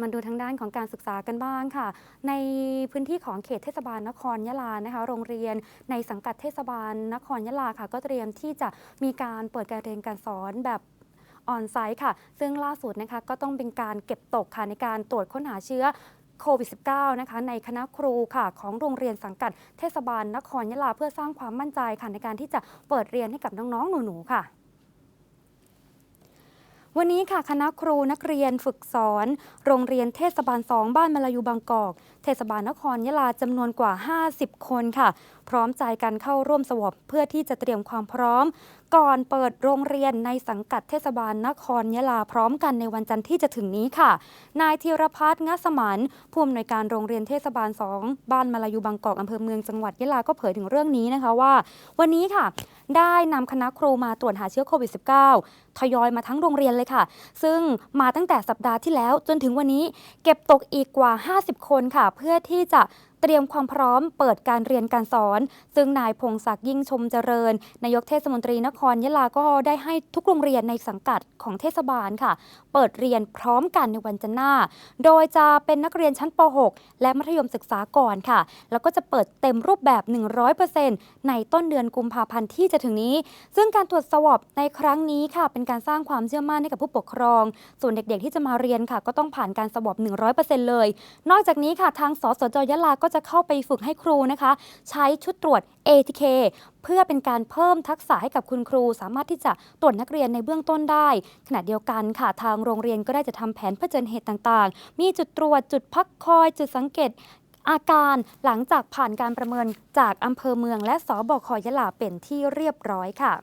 มาดูทางด้านของการศึกษากันบ้างค่ะ ในพื้นที่ของเขตเทศบาลนครยะลานะคะ โรงเรียนในสังกัดเทศบาลนครยะลาค่ะ ก็เตรียมที่จะมีการเปิดการเรียนการสอนแบบออนไซต์ค่ะ ซึ่งล่าสุดนะคะก็ต้องเป็นการเก็บตกค่ะในการตรวจค้นหาเชื้อโควิด -19 นะคะในคณะครูค่ะของโรงเรียนสังกัดเทศบาลนครยะลาเพื่อสร้างความมั่นใจค่ะในการที่จะเปิดเรียนให้กับน้องๆหนูๆค่ะ วันนี้ค่ะคณะครูนักเรียนฝึกสอน โรงเรียนเทศบาล2บ้านมลายูบางกอก เทศบาลนครยะลาจำนวนกว่า 50 คนค่ะ พร้อมใจกันเข้าร่วมสวอปเพื่อที่จะเตรียมความพร้อม ก่อนเปิดโรงเรียนในสังกัดเทศบาลนครยะลาพร้อมกันในวันจันทร์ที่จะถึงนี้ค่ะ นายธีรพัฒน์งสมันผู้อำนวยการโรงเรียนเทศบาล2บ้านมลายูบางกอกอำเภอเมืองจังหวัดยะลาก็เผยถึงเรื่องนี้นะคะว่า วันนี้ค่ะ ได้นำคณะครูมาตรวจหาเชื้อโควิด -19 ทยอยมาทั้งโรงเรียนเลยค่ะ ซึ่งมาตั้งแต่สัปดาห์ที่แล้วจนถึงวันนี้เก็บตกอีกกว่า 50 คนค่ะ เพื่อที่จะ เตรียมความพร้อมเปิดการเรียนการสอน ซึ่งนายพงศักดิ์ยิ่งชมเจริญ นายกเทศมนตรีนครยะลาก็ได้ให้ทุกโรงเรียนในสังกัดของเทศบาลค่ะ เปิดเรียนพร้อมกันในวันจันทร์หน้า โดยจะเป็นนักเรียนชั้นป .6 และมัธยมศึกษาก่อนค่ะ แล้วก็จะเปิดเต็มรูปแบบ 100%ในต้นเดือนกุมภาพันธ์ที่จะถึงนี้ ซึ่งการตรวจสอปในครั้งนี้ค่ะ เป็นการสร้างความเชื่อมั่นให้กับผู้ปกครอง ส่วนเด็กๆ ที่จะมาเรียนค่ะ ก็ต้องผ่านการสอป100%เลย นอกจากนี้ค่ะทางสสจยะลาก็จะเข้าไปฝึกให้ครูนะคะ ใช้ชุดตรวจ ATK เพื่อเป็นการเพิ่มทักษะให้กับคุณครู สามารถที่จะตรวจนักเรียนในเบื้องต้นได้ ขณะเดียวกันค่ะทางโรงเรียนก็ได้จะทำแผนเผชิญเหตุต่างๆ มีจุดตรวจจุดพักคอยจุดสังเกตอาการหลังจากผ่านการประเมินจากอำเภอเมืองและสบคยะลาเป็นที่เรียบร้อยค่ะ